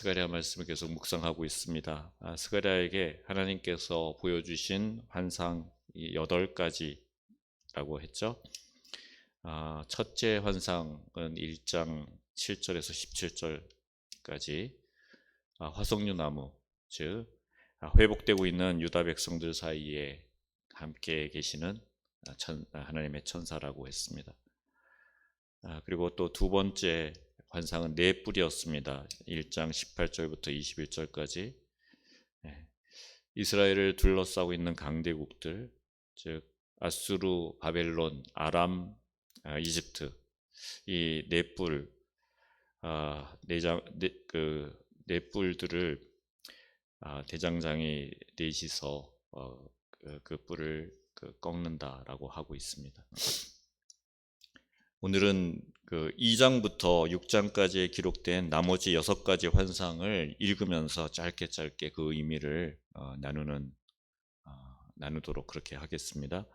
스가랴 말씀을 계속 묵상하고 있습니다. 아, 스가랴에게 하나님께서 보여주신 환상 이 여덟 가지라고 했죠. 아, 첫째 환상은 1장 7절에서 17절까지 아, 화석류 나무, 즉 아, 회복되고 있는 유다 백성들 사이에 함께 계시는 아, 천, 아, 하나님의 천사라고 했습니다. 아, 그리고 또 두 번째 환상은 네 뿔이었습니다. 1장 18절부터 21절까지 예. 이스라엘을 둘러싸고 있는 강대국들, 즉 아수르, 바벨론, 아람, 아, 이집트 이 네 뿔, 아, 네장, 네, 그, 네 뿔들을 아, 대장장이 넷이서 어, 그, 그 뿔을 그 꺾는다라고 하고 있습니다. 오늘은 그 2장부터 6장까지에 기록된 나머지 여섯 가지 환상을 읽으면서 짧게 짧게 그 의미를 어, 나누는 어, 나누도록 그렇게 하겠습니다.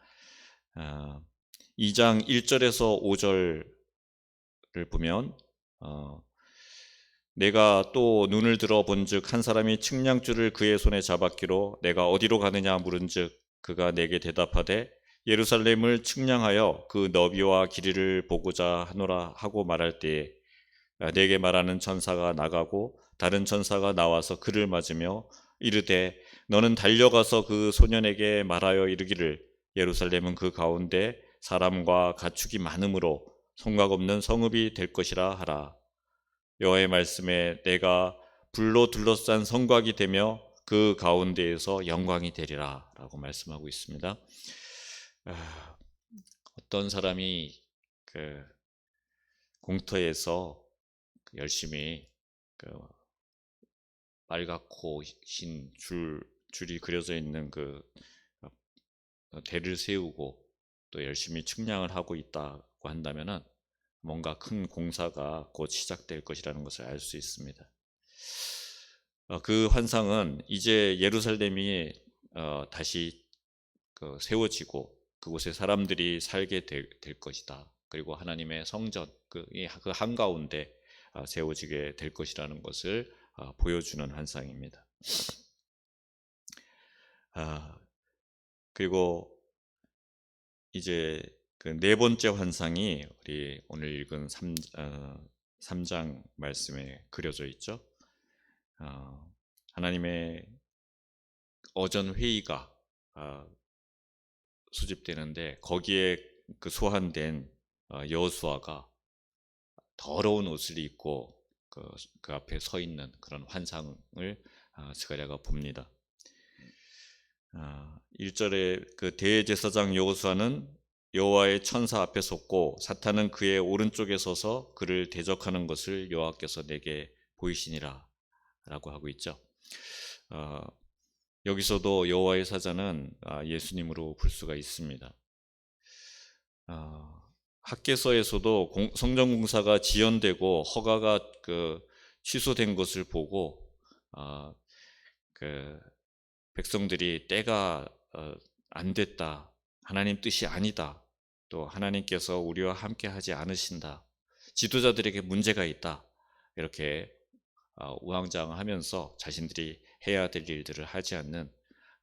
아, 2장 1절에서 5절을 보면 어, 내가 또 눈을 들어 본즉 한 사람이 측량줄을 그의 손에 잡았기로 내가 어디로 가느냐 물은즉 그가 내게 대답하되 예루살렘을 측량하여 그 너비와 길이를 보고자 하노라 하고 말할 때에 아, 내게 말하는 천사가 나가고 다른 천사가 나와서 그를 맞으며 이르되 너는 달려가서 그 소년에게 말하여 이르기를 예루살렘은 그 가운데 사람과 가축이 많으므로 성곽 없는 성읍이 될 것이라 하라 여호와의 말씀에 내가 불로 둘러싼 성곽이 되며 그 가운데에서 영광이 되리라라고 말씀하고 있습니다. 아, 어떤 사람이 그 공터에서 열심히 그 빨갛고 흰 줄, 줄이 그려져 있는 그 어, 대를 세우고 또 열심히 측량을 하고 있다고 한다면은 뭔가 큰 공사가 곧 시작될 것이라는 것을 알 수 있습니다. 어, 그 환상은 이제 예루살렘이 어, 다시 그 세워지고 그곳에 사람들이 살게 될, 될 것이다. 그리고 하나님의 성전 그, 그 한가운데 어, 세워지게 될 것이라는 것을 어, 보여주는 환상입니다. 아, 그리고 이제 그 네 번째 환상이 우리 오늘 읽은 3, 어, 3장 말씀에 그려져 있죠. 어, 하나님의 어전 회의가 어, 수집되는데 거기에 그 소환된 어, 여호수아가 더러운 옷을 입고 그, 그 앞에 서 있는 그런 환상을 아, 스가랴가 봅니다. 아, 1절에 그 대제사장 여호수아는 여호와의 천사 앞에 섰고 사탄은 그의 오른쪽에 서서 그를 대적하는 것을 여호와께서 내게 보이시니라 라고 하고 있죠. 어, 여기서도 여호와의 사자는 아, 예수님으로 볼 수가 있습니다. 어, 학계서에서도 성전 공사가 지연되고 허가가 그 취소된 것을 보고 어, 그 백성들이 때가 어, 안 됐다, 하나님 뜻이 아니다, 또 하나님께서 우리와 함께 하지 않으신다. 지도자들에게 문제가 있다. 이렇게 어, 우왕좌왕하면서 자신들이 해야 될 일들을 하지 않는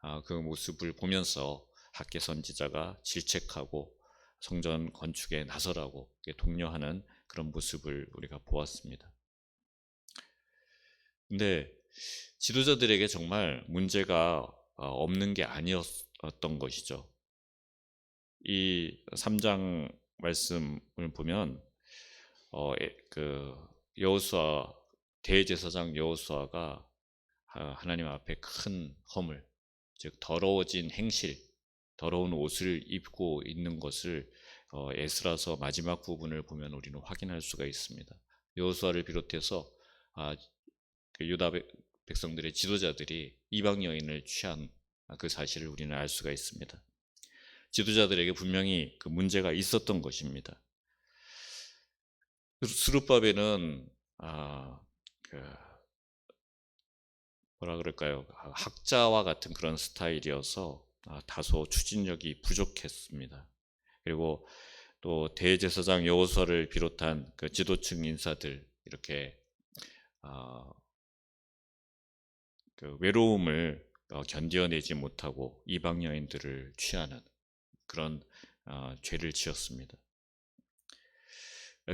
어, 그 모습을 보면서 학계 선지자가 질책하고 성전 건축에 나서라고 독려하는 그런 모습을 우리가 보았습니다. 근데 지도자들에게 정말 문제가 어, 없는 게 아니었던 것이죠. 이 3장 말씀을 보면 어, 그 여호수아 대제사장 여호수아가 하나님 앞에 큰 허물, 즉 더러워진 행실, 더러운 옷을 입고 있는 것을 어, 에스라서 마지막 부분을 보면 우리는 확인할 수가 있습니다. 여호수아를 비롯해서 아, 그 유다 백성들의 지도자들이 이방 여인을 취한 그 사실을 우리는 알 수가 있습니다. 지도자들에게 분명히 그 문제가 있었던 것입니다. 수르바벨은 아, 그 뭐라 그럴까요? 학자와 같은 그런 스타일이어서 아, 다소 추진력이 부족했습니다. 그리고 또 대제사장 여호수아를 비롯한 그 지도층 인사들 이렇게 아, 그 외로움을 어, 견뎌내지 못하고 이방 여인들을 취하는 그런 어, 죄를 지었습니다.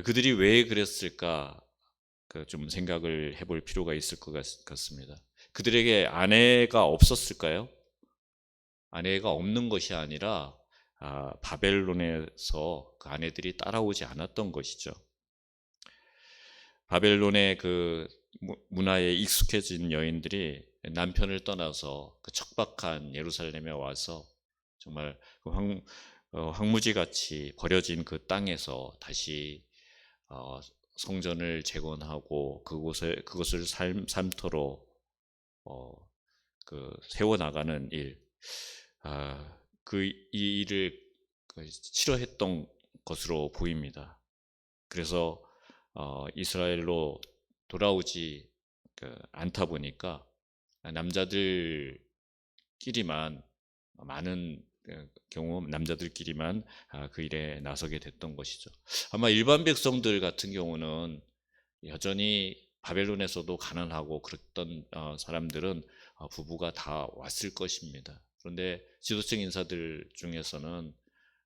그들이 왜 그랬을까 그 좀 생각을 해볼 필요가 있을 것 같, 같습니다. 그들에게 아내가 없었을까요? 아내가 없는 것이 아니라 아, 바벨론에서 그 아내들이 따라오지 않았던 것이죠. 바벨론의 그 무- 문화에 익숙해진 여인들이 남편을 떠나서 그 척박한 예루살렘에 와서 정말 그 황, 어, 황무지 같이 버려진 그 땅에서 다시 어, 성전을 재건하고 그곳에 그것을 삶, 삶터로 어, 그 세워 나가는 일, 아, 그 이 일을 그 싫어했던 것으로 보입니다. 그래서 어, 이스라엘로 돌아오지 그 않다 보니까 남자들끼리만 많은 그 경우 남자들끼리만 아, 그 일에 나서게 됐던 것이죠. 아마 일반 백성들 같은 경우는 여전히 바벨론에서도 가난하고 그랬던 어, 사람들은 어, 부부가 다 왔을 것입니다. 그런데 지도층 인사들 중에서는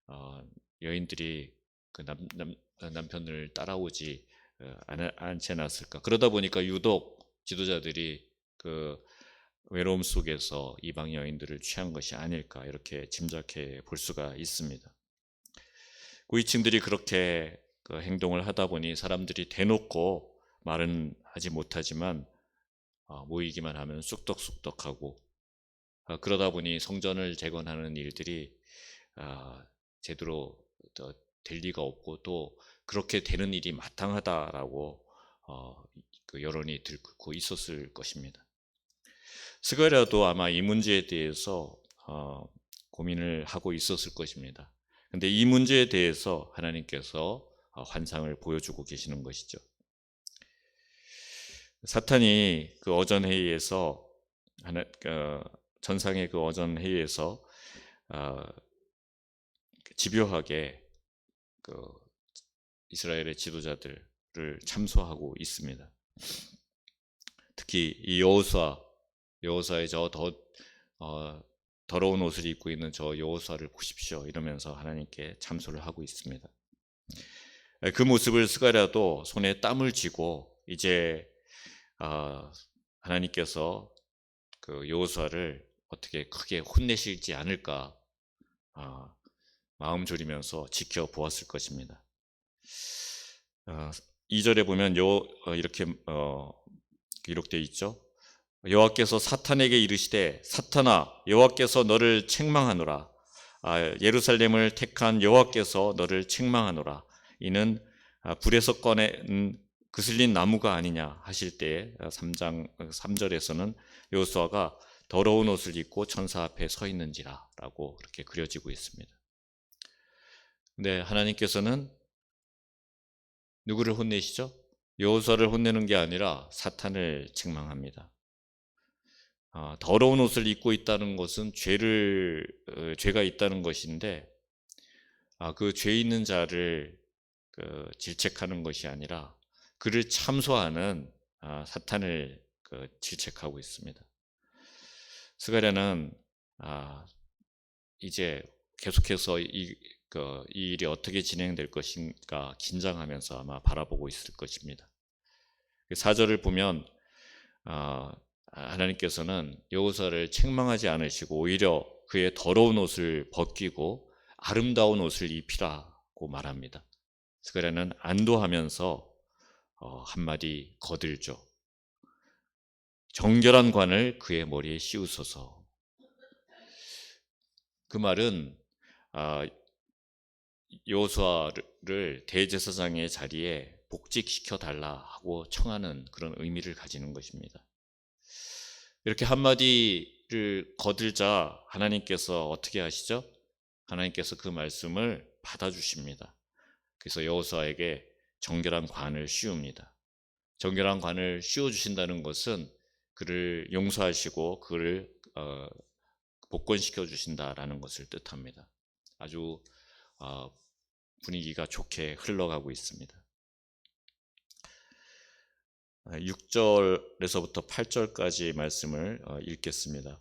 어, 여인들이 그 남, 남, 남편을 따라오지 않지 않았을까. 그러다 보니까 유독 지도자들이 그 외로움 속에서 이방 여인들을 취한 것이 아닐까 이렇게 짐작해 볼 수가 있습니다. 고위층들이 그렇게 그 행동을 하다 보니 사람들이 대놓고 말은 하지 못하지만 어, 모이기만 하면 쑥덕쑥덕하고 어, 그러다 보니 성전을 재건하는 일들이 아, 제대로 더될 리가 없고 또 그렇게 되는 일이 마땅하다라고 어, 그 여론이 들고 있었을 것입니다. 스가랴도 아마 이 문제에 대해서 어, 고민을 하고 있었을 것입니다. 근데 이 문제에 대해서 하나님께서 어, 환상을 보여주고 계시는 것이죠. 사탄이 그 어전 회의에서 하나 어, 전상의 그 어전 회의에서 어, 집요하게 그 이스라엘의 지도자들을 참소하고 있습니다. 특히 이 여호수아 여호수아의 저더 어, 더러운 옷을 입고 있는 저 여호수아를 보십시오 이러면서 하나님께 참소를 하고 있습니다. 그 모습을 스가랴도 손에 땀을 쥐고 이제 아, 하나님께서 그 여호수아를 어떻게 크게 혼내실지 않을까 아, 마음 졸이면서 지켜보았을 것입니다. 아, 2절에 보면 요 어, 이렇게 어, 기록되어 있죠. 여호와께서 사탄에게 이르시되 사탄아 여호와께서 너를 책망하노라 아, 예루살렘을 택한 여호와께서 너를 책망하노라 이는 아, 불에서 꺼낸 그슬린 나무가 아니냐 하실 때에 3장 3절에서는 여호수아가 더러운 옷을 입고 천사 앞에 서 있는지라라고 그렇게 그려지고 있습니다. 근데 하나님께서는 누구를 혼내시죠? 여호수아를 혼내는 게 아니라 사탄을 책망합니다. 아, 더러운 옷을 입고 있다는 것은 죄를 어, 죄가 있다는 것인데 아, 그 죄 있는 자를 그 질책하는 것이 아니라 그를 참소하는 아, 사탄을 그 질책하고 있습니다. 스가랴는 아, 이제 계속해서 이, 그, 이 일이 어떻게 진행될 것인가 긴장하면서 아마 바라보고 있을 것입니다. 4절을 보면 아, 하나님께서는 여호사를 책망하지 않으시고 오히려 그의 더러운 옷을 벗기고 아름다운 옷을 입히라고 말합니다. 스가랴는 안도하면서 어, 한마디 거들죠. 정결한 관을 그의 머리에 씌우소서. 그 말은 아, 여호수아를 대제사장의 자리에 복직시켜 달라 하고 청하는 그런 의미를 가지는 것입니다. 이렇게 한마디를 거들자 하나님께서 어떻게 하시죠? 하나님께서 그 말씀을 받아주십니다. 그래서 여호수아에게 정결한 관을 씌웁니다. 정결한 관을 씌워 주신다는 것은 그를 용서하시고 그를 어, 복권시켜 주신다라는 것을 뜻합니다. 아주 어, 분위기가 좋게 흘러가고 있습니다. 6절에서부터 8절까지 말씀을 어, 읽겠습니다.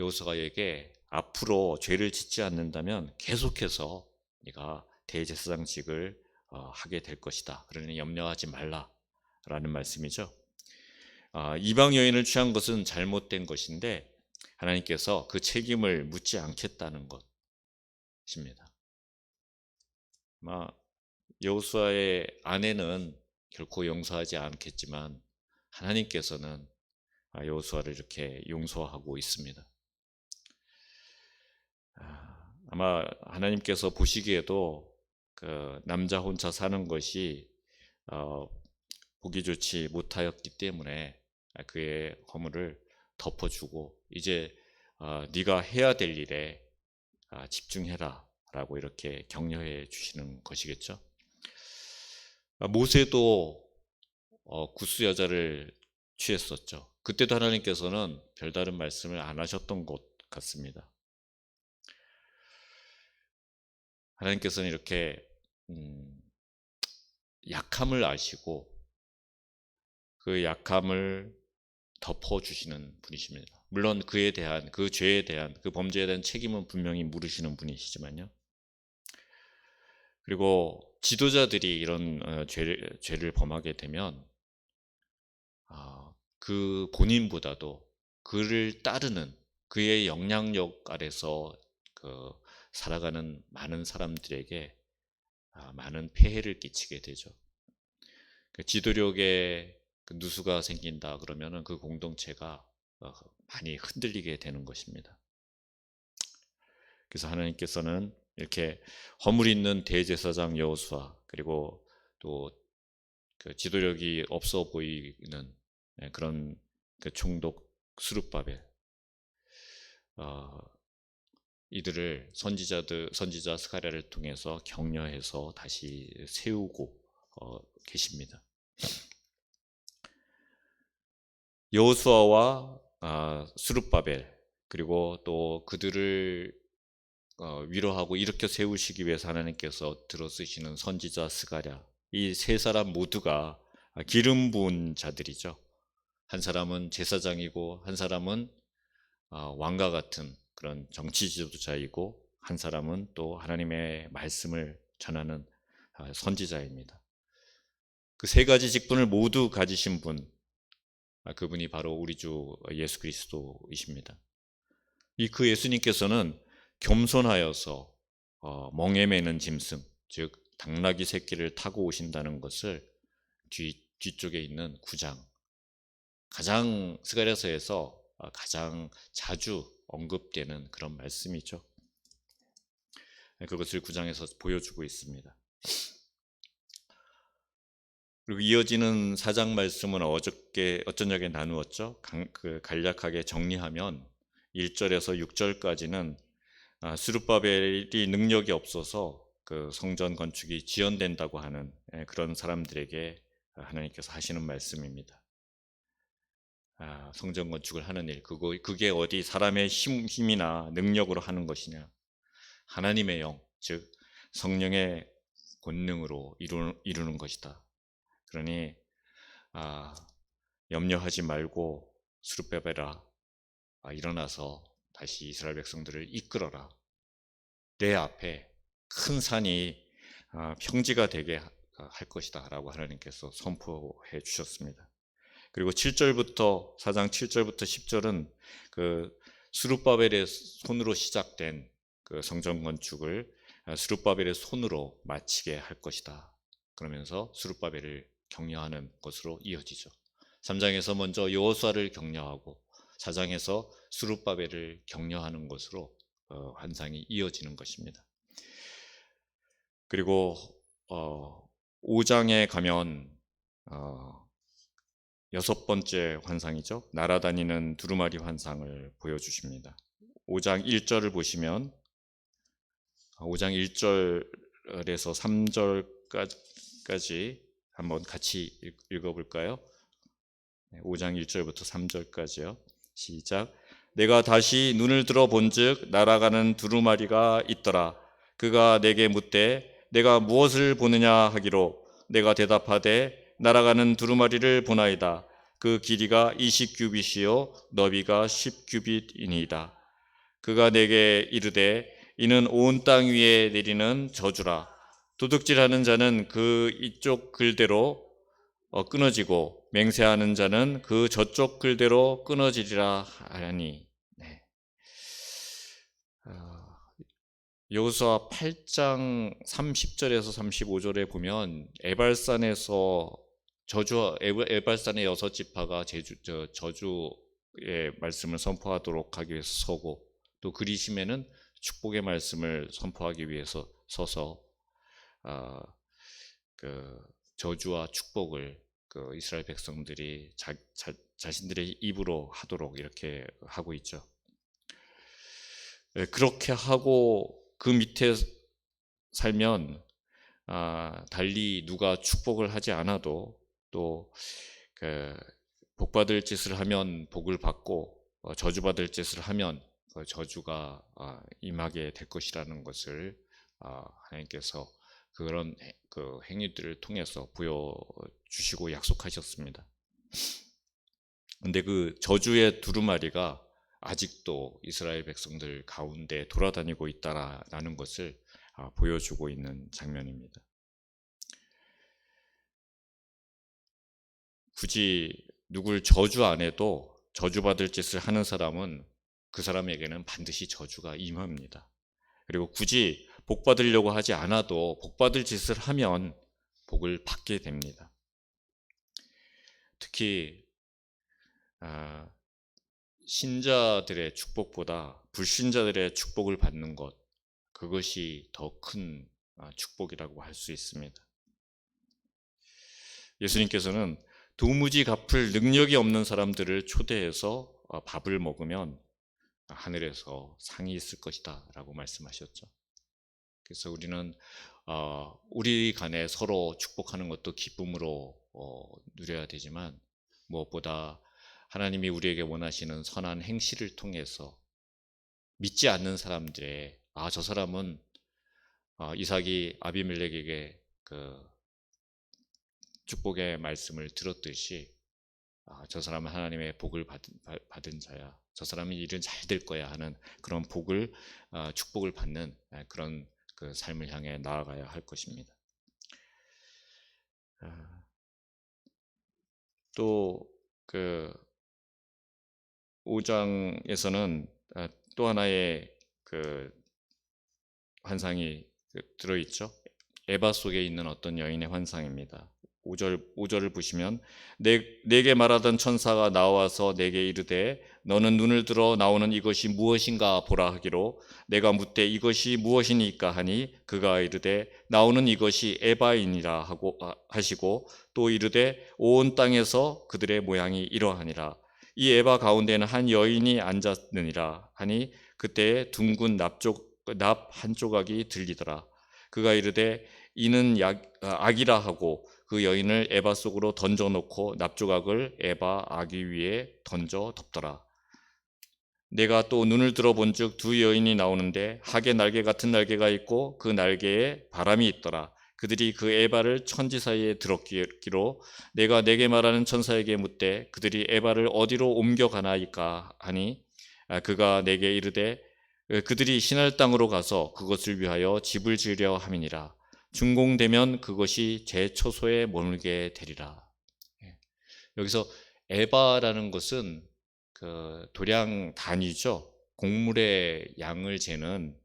여호수아에게 앞으로 죄를 짓지 않는다면 계속해서 네가 대제사장직을 어, 하게 될 것이다. 그러니 염려하지 말라라는 말씀이죠. 아, 이방 여인을 취한 것은 잘못된 것인데 하나님께서 그 책임을 묻지 않겠다는 것입니다. 여호수아의 아내는 결코 용서하지 않겠지만 하나님께서는 아, 여호수아를 이렇게 용서하고 있습니다. 아, 아마 하나님께서 보시기에도 그 남자 혼자 사는 것이 어, 보기 좋지 못하였기 때문에 그의 허물을 덮어주고 이제 어, 네가 해야 될 일에 아, 집중해라라고 이렇게 격려해 주시는 것이겠죠. 아, 모세도 어, 구스 여자를 취했었죠. 그때도 하나님께서는 별다른 말씀을 안 하셨던 것 같습니다. 하나님께서는 이렇게 음, 약함을 아시고 그 약함을 덮어주시는 분이십니다. 물론 그에 대한 그 죄에 대한 그 범죄에 대한 책임은 분명히 물으시는 분이시지만요. 그리고 지도자들이 이런 어, 죄를, 죄를 범하게 되면 아, 그 본인보다도 그를 따르는 그의 영향력 아래서 그 살아가는 많은 사람들에게 아, 많은 폐해를 끼치게 되죠. 그 지도력에 그 누수가 생긴다 그러면은 그 공동체가 어, 많이 흔들리게 되는 것입니다. 그래서 하나님께서는 이렇게 허물 있는 대제사장 여호수아 그리고 또 그 지도력이 없어 보이는 예, 그런 그 총독 수룹바벨 어, 이들을 선지자들 선지자 스가랴를 통해서 격려해서 다시 세우고 어, 계십니다. 여호수아와 아, 수룹바벨 그리고 또 그들을 어, 위로하고 일으켜 세우시기 위해서 하나님께서 들어쓰시는 선지자 스가랴 이 세 사람 모두가 기름 부은 자들이죠. 한 사람은 제사장이고 한 사람은 아, 왕과 같은 그런 정치 지도자이고 한 사람은 또 하나님의 말씀을 전하는 아, 선지자입니다. 그 세 가지 직분을 모두 가지신 분, 아, 그분이 바로 우리 주 예수 그리스도이십니다. 이 그 예수님께서는 겸손하여서 어, 멍에 매는 짐승, 즉 당나귀 새끼를 타고 오신다는 것을 뒤 뒤쪽에 있는 구장 가장 스가랴서에서 어, 가장 자주 언급되는 그런 말씀이죠. 그것을 구장에서 보여주고 있습니다. 그리고 이어지는 사장 말씀은 어저께 어쩌냐게 나누었죠. 그 간략하게 정리하면 1절에서 6절까지는 아, 수르바벨이 능력이 없어서 그 성전 건축이 지연된다고 하는 예, 그런 사람들에게 하나님께서 하시는 말씀입니다. 아, 성전 건축을 하는 일, 그거, 그게 어디 사람의 힘, 힘이나 능력으로 하는 것이냐. 하나님의 영, 즉, 성령의 권능으로 이루, 이루는 것이다. 그러니, 아, 염려하지 말고 수르베베라, 아, 일어나서 다시 이스라엘 백성들을 이끌어라. 내 앞에 큰 산이 아, 평지가 되게 할 것이다. 라고 하나님께서 선포해 주셨습니다. 그리고 7절부터 4장 7절부터 10절은 그 수룹바벨의 손으로 시작된 그 성전 건축을 수룹바벨의 손으로 마치게 할 것이다. 그러면서 수룹바벨을 격려하는 것으로 이어지죠. 3장에서 먼저 여호수아를 격려하고 4장에서 수룹바벨을 격려하는 것으로 어, 환상이 이어지는 것입니다. 그리고 어, 5장에 가면 어, 여섯 번째 환상이죠. 날아다니는 두루마리 환상을 보여주십니다. 5장 1절을 보시면 5장 1절에서 3절까지 한번 같이 읽- 읽어볼까요? 5장 1절부터 3절까지요. 시작. 내가 다시 눈을 들어 본즉 날아가는 두루마리가 있더라. 그가 내게 묻되 내가 무엇을 보느냐 하기로 내가 대답하되 날아가는 두루마리를 보나이다. 그 길이가 20규빗이요 너비가 10규빗이니이다. 그가 내게 이르되 이는 온 땅 위에 내리는 저주라. 도둑질하는 자는 그 이쪽 글대로 어, 끊어지고 맹세하는 자는 그 저쪽 글대로 끊어지리라 하니. 네. 어, 여호수아 8장 30절에서 35절에 보면 에발산에서 저주 에발- 에발산의 여섯 지파가 제주 저 저주의 말씀을 선포하도록 하기 위해서 서고 또 그리심에는 축복의 말씀을 선포하기 위해서 서서 아, 그 저주와 축복을 그 이스라엘 백성들이 자, 자, 자신들의 입으로 하도록 이렇게 하고 있죠. 예, 그렇게 하고 그 밑에 살면 아, 달리 누가 축복을 하지 않아도 또 그, 복받을 짓을 하면 복을 받고 어, 저주받을 짓을 하면 그 저주가 아, 임하게 될 것이라는 것을 아, 하나님께서 그런 해- 그 행위들을 통해서 보여 주시고 약속하셨습니다. 근데 그 저주의 두루마리가 아직도 이스라엘 백성들 가운데 돌아다니고 있다라는 것을 아, 보여주고 있는 장면입니다. 굳이 누굴 저주 안 해도 저주받을 짓을 하는 사람은 그 사람에게는 반드시 저주가 임합니다. 그리고 굳이 복 받으려고 하지 않아도 복 받을 짓을 하면 복을 받게 됩니다. 특히 아, 신자들의 축복보다 불신자들의 축복을 받는 것 그것이 더큰 아, 축복이라고 할 수 있습니다. 예수님께서는 도무지 갚을 능력이 없는 사람들을 초대해서 어, 밥을 먹으면 하늘에서 상이 있을 것이다 라고 말씀하셨죠. 그래서 우리는 어, 우리 간에 서로 축복하는 것도 기쁨으로 어, 누려야 되지만 무엇보다 하나님이 우리에게 원하시는 선한 행실을 통해서 믿지 않는 사람들의 아 저 사람은 어, 이삭이 아비멜렉에게 그 축복의 말씀을 들었듯이 아, 저 사람은 하나님의 복을 받은, 받- 받은 자야. 저 사람이 일은 잘 될 거야 하는 그런 복을 아, 축복을 받는 아, 그런 그 삶을 향해 나아가야 할 것입니다. 아, 또그 5장에서는 아, 또 하나의 그 환상이 그 들어있죠. 에바 속에 있는 어떤 여인의 환상입니다. 5절, 5절을 보시면 내, 내게 말하던 천사가 나와서 내게 이르되 너는 눈을 들어 나오는 이것이 무엇인가 보라 하기로 내가 묻되 이것이 무엇이니까 하니 그가 이르되 나오는 이것이 에바이니라 하고 아, 하시고 또 이르되 온 땅에서 그들의 모양이 이러하니라. 이 에바 가운데는 한 여인이 앉았느니라 하니 그때에 둥근 납쪽 납 한 조각이 들리더라. 그가 이르되 이는 약, 아, 악이라 하고 그 여인을 에바 속으로 던져 놓고 납조각을 에바 아기 위에 던져 덮더라. 내가 또 눈을 들어본 즉 두 여인이 나오는데 학의 날개 같은 날개가 있고 그 날개에 바람이 있더라. 그들이 그 에바를 천지 사이에 들었기로 내가 내게 말하는 천사에게 묻되 그들이 에바를 어디로 옮겨가나이까 하니 아, 그가 내게 이르되 그들이 신할 땅으로 가서 그것을 위하여 집을 지으려 함이니라. 준공되면 그것이 제 초소에 머물게 되리라. 예. 여기서 에바라는 것은 그 도량 단위죠. 곡물의 양을 재는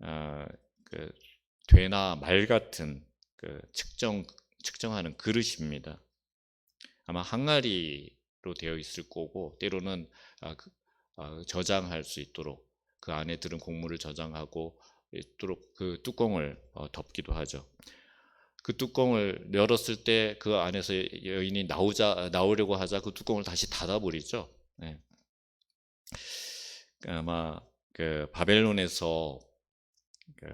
어, 그 되나 말 같은 그 측정 측정하는 그릇입니다. 아마 항아리로 되어 있을 거고 때로는 아, 그, 아, 저장할 수 있도록 그 안에 들은 곡물을 저장하고 있도록 그 뚜껑을 어, 덮기도 하죠. 그 뚜껑을 열었을 때 그 안에서 여인이 나오자 나오려고 하자 그 뚜껑을 다시 닫아버리죠. 네. 아마 그 바벨론에서 그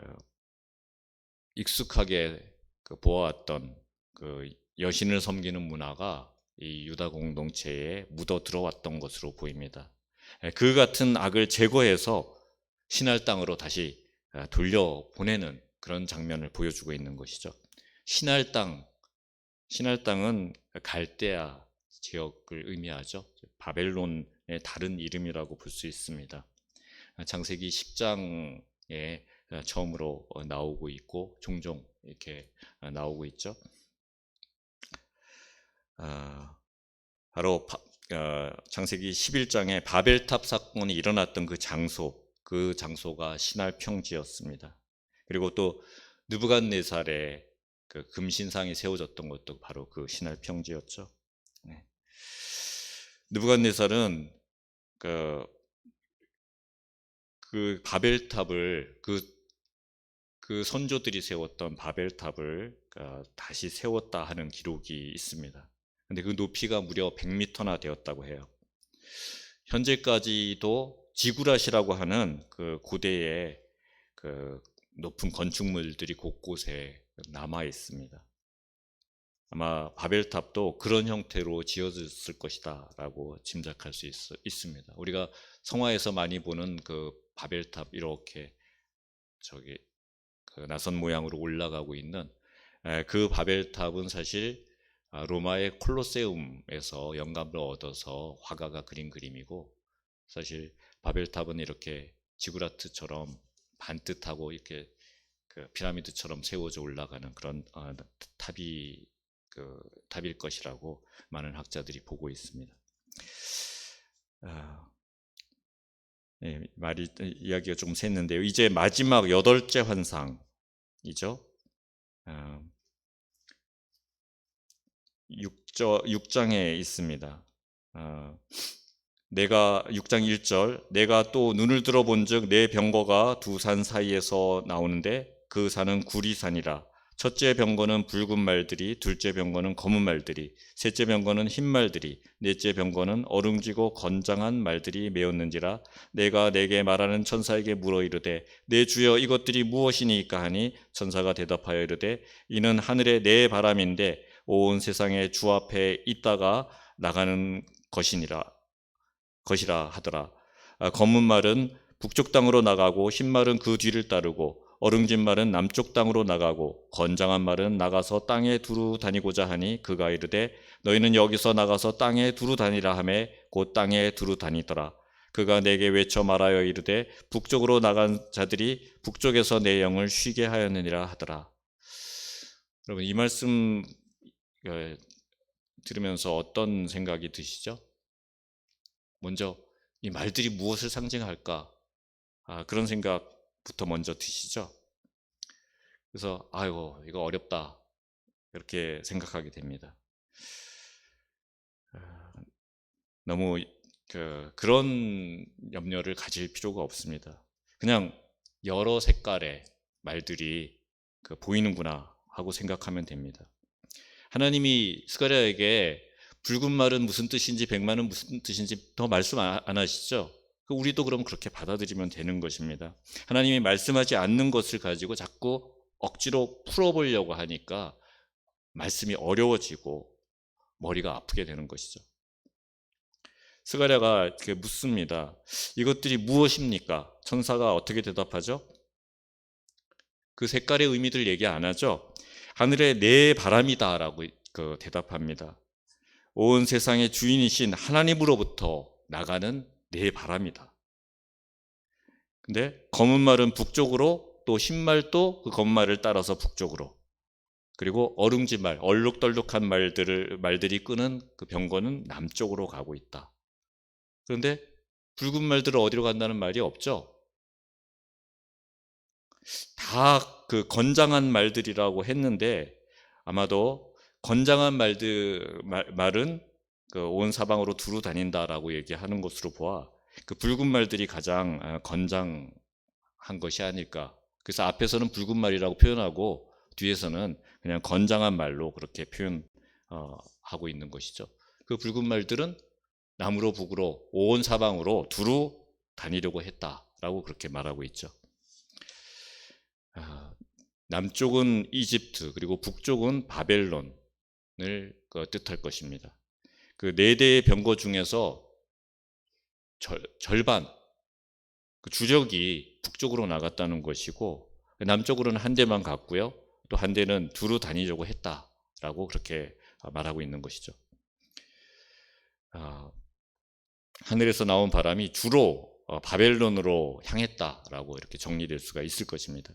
익숙하게 그 보아왔던 그 여신을 섬기는 문화가 이 유다 공동체에 묻어 들어왔던 것으로 보입니다. 예, 그 같은 악을 제거해서 신할 땅으로 다시 아, 돌려 보내는 그런 장면을 보여주고 있는 것이죠. 신할 땅, 신할 땅은 갈대아 지역을 의미하죠. 바벨론의 다른 이름이라고 볼 수 있습니다. 장세기 10장에 처음으로 나오고 있고 종종 이렇게 나오고 있죠. 아, 바로 어, 장세기 11장에 바벨탑 사건이 일어났던 그 장소, 그 장소가 신할 평지였습니다. 그리고 또 느부갓네살의 그 금신상이 세워졌던 것도 바로 그 신할 평지였죠. 네. 느부갓네살은 그, 그 바벨탑을 그, 그 선조들이 세웠던 바벨탑을 어, 다시 세웠다 하는 기록이 있습니다. 근데 그 높이가 무려 100m나 되었다고 해요. 현재까지도 지구라시라고 하는 그 고대의 그 높은 건축물들이 곳곳에 남아 있습니다. 아마 바벨탑도 그런 형태로 지어졌을 것이다라고 짐작할 수 있, 습니다 우리가 성화에서 많이 보는 그 바벨탑 이렇게 저기 그 나선 모양으로 올라가고 있는 그 바벨탑은 사실 아, 로마의 콜로세움에서 영감을 얻어서 화가가 그린 그림이고 사실 바벨탑은 이렇게 지구라트처럼 반듯하고 이렇게 그 피라미드처럼 세워져 올라가는 그런 어, 탑이 그 탑일 것이라고 많은 학자들이 보고 있습니다. 아, 네, 말이 이야기가 조금 샜는데요. 이제 마지막 여덟째 환상이죠. 아, 6저, 6장에 있습니다. 아, 내가 6장 1절 내가 또 눈을 들어본 적내 병거가 두 산 사이에서 나오는데 그 산은 구리산이라. 첫째 병거는 붉은 말들이 둘째 병거는 검은 말들이 셋째 병거는 흰 말들이 넷째 병거는 어릉지고 건장한 말들이 메었는지라. 내가 내게 말하는 천사에게 물어 이르되 내 주여 이것들이 무엇이니까 하니? 천사가 대답하여 이르되 이는 하늘의 내 바람인데 온 세상의 주 앞에 있다가 나가는 것이니라 것이라 하더라. 아, 검은 말은 북쪽 땅으로 나가고 흰 말은 그 뒤를 따르고 어릉진 말은 남쪽 땅으로 나가고 건장한 말은 나가서 땅에 두루 다니고자 하니 그가 이르되 너희는 여기서 나가서 땅에 두루 다니라 하매 곧 땅에 두루 다니더라. 그가 내게 외쳐 말하여 이르되 북쪽으로 나간 자들이 북쪽에서 내 영을 쉬게 하였느니라 하더라. 여러분 이 말씀 어, 들으면서 어떤 생각이 드시죠? 먼저 이 말들이 무엇을 상징할까? 아, 그런 생각부터 먼저 드시죠? 그래서 아이고 이거 어렵다 이렇게 생각하게 됩니다. 아, 너무 그, 그런 염려를 가질 필요가 없습니다. 그냥 여러 색깔의 말들이 그 보이는구나 하고 생각하면 됩니다. 하나님이 스가랴에게 붉은 말은 무슨 뜻인지 백만은 무슨 뜻인지 더 말씀 안 하시죠? 그 우리도 그럼 그렇게 받아들이면 되는 것입니다. 하나님이 말씀하지 않는 것을 가지고 자꾸 억지로 풀어보려고 하니까 말씀이 어려워지고 머리가 아프게 되는 것이죠. 스가랴가 이렇게 묻습니다. 이것들이 무엇입니까? 천사가 어떻게 대답하죠? 그 색깔의 의미들 얘기 안 하죠? 하늘의 내 바람이다라고 그 대답합니다. 온 세상의 주인이신 하나님으로부터 나가는 내 바람이다. 근데 검은 말은 북쪽으로 또 흰말도 그 검은 말을 따라서 북쪽으로 그리고 어릉지 말, 얼룩덜룩한 말들을 말들이 끄는 그 병거는 남쪽으로 가고 있다. 그런데 붉은 말들은 어디로 간다는 말이 없죠. 다 그 건장한 말들이라고 했는데 아마도 건장한 말들 말, 은 그 온 사방으로 두루 다닌다라고 얘기하는 것으로 보아 그 붉은 말들이 가장 아, 건장한 것이 아닐까. 그래서 앞에서는 붉은 말이라고 표현하고 뒤에서는 그냥 건장한 말로 그렇게 표현하고 있는 것이죠. 그 붉은 말들은 남으로 북으로 온 사방으로 두루 다니려고 했다라고 그렇게 말하고 있죠. 아, 남쪽은 이집트 그리고 북쪽은 바벨론을 그 뜻할 것입니다. 그 네 대의 병거 중에서 절, 절반 그 주적이 북쪽으로 나갔다는 것이고 남쪽으로는 한 대만 갔고요. 또 한 대는 두루 다니려고 했다라고 그렇게 말하고 있는 것이죠. 아, 하늘에서 나온 바람이 주로 어, 바벨론으로 향했다라고 이렇게 정리될 수가 있을 것입니다.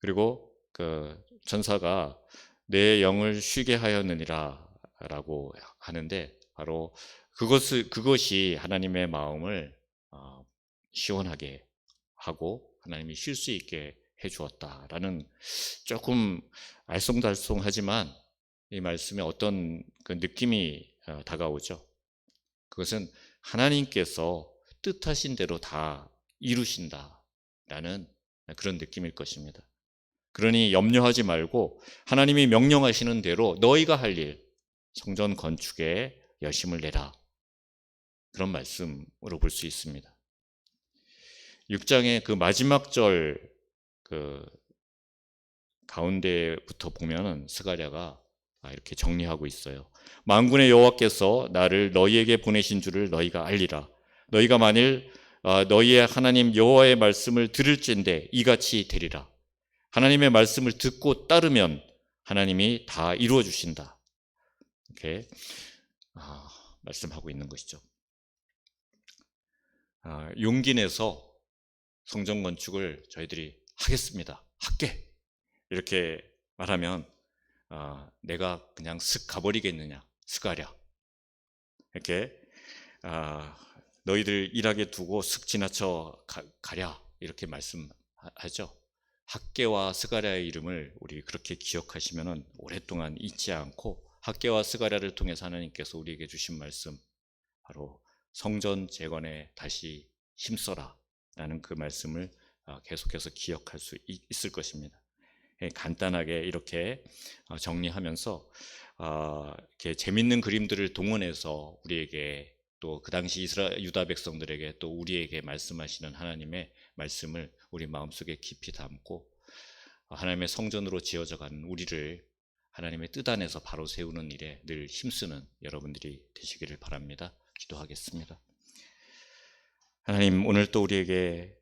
그리고 그 전사가 내 영을 쉬게 하였느니라라고 하는데 바로 그것을 그것이 하나님의 마음을 어, 시원하게 하고 하나님이 쉴 수 있게 해 주었다라는 조금 알쏭달쏭하지만 이 말씀에 어떤 그 느낌이 어, 다가오죠. 그것은 하나님께서 뜻하신 대로 다 이루신다라는 그런 느낌일 것입니다. 그러니 염려하지 말고 하나님이 명령하시는 대로 너희가 할 일, 성전 건축에 열심을 내라. 그런 말씀으로 볼 수 있습니다. 6장의 그 마지막 절, 그, 가운데부터 보면은 스가랴가 이렇게 정리하고 있어요. 만군의 여호와께서 나를 너희에게 보내신 줄을 너희가 알리라. 너희가 만일 어, 너희의 하나님 여호와의 말씀을 들을진데 이같이 되리라. 하나님의 말씀을 듣고 따르면 하나님이 다 이루어 주신다. 이렇게 아, 말씀하고 있는 것이죠. 아, 용기 내서 성전 건축을 저희들이 하겠습니다. 할게. 이렇게 말하면 아, 내가 그냥 슥 가버리겠느냐, 스가랴. 이렇게 아, 너희들 일하게 두고 슥 지나쳐 가, 랴 이렇게 말씀하죠. 학계와 스가랴의 이름을 우리 그렇게 기억하시면 오랫동안 잊지 않고 학계와 스가랴를 통해서 하나님께서 우리에게 주신 말씀 바로 성전 재건에 다시 힘써라 라는 그 말씀을 아, 계속해서 기억할 수 있을 것입니다. 예, 간단하게 이렇게 어, 정리하면서 어, 이렇게 재밌는 그림들을 동원해서 우리에게 또 그 당시 이스라 유다 백성들에게 또 우리에게 말씀하시는 하나님의 말씀을 우리 마음속에 깊이 담고 하나님의 성전으로 지어져 가는 우리를 하나님의 뜻 안에서 바로 세우는 일에 늘 힘쓰는 여러분들이 되시기를 바랍니다. 기도하겠습니다. 하나님 오늘 또 우리에게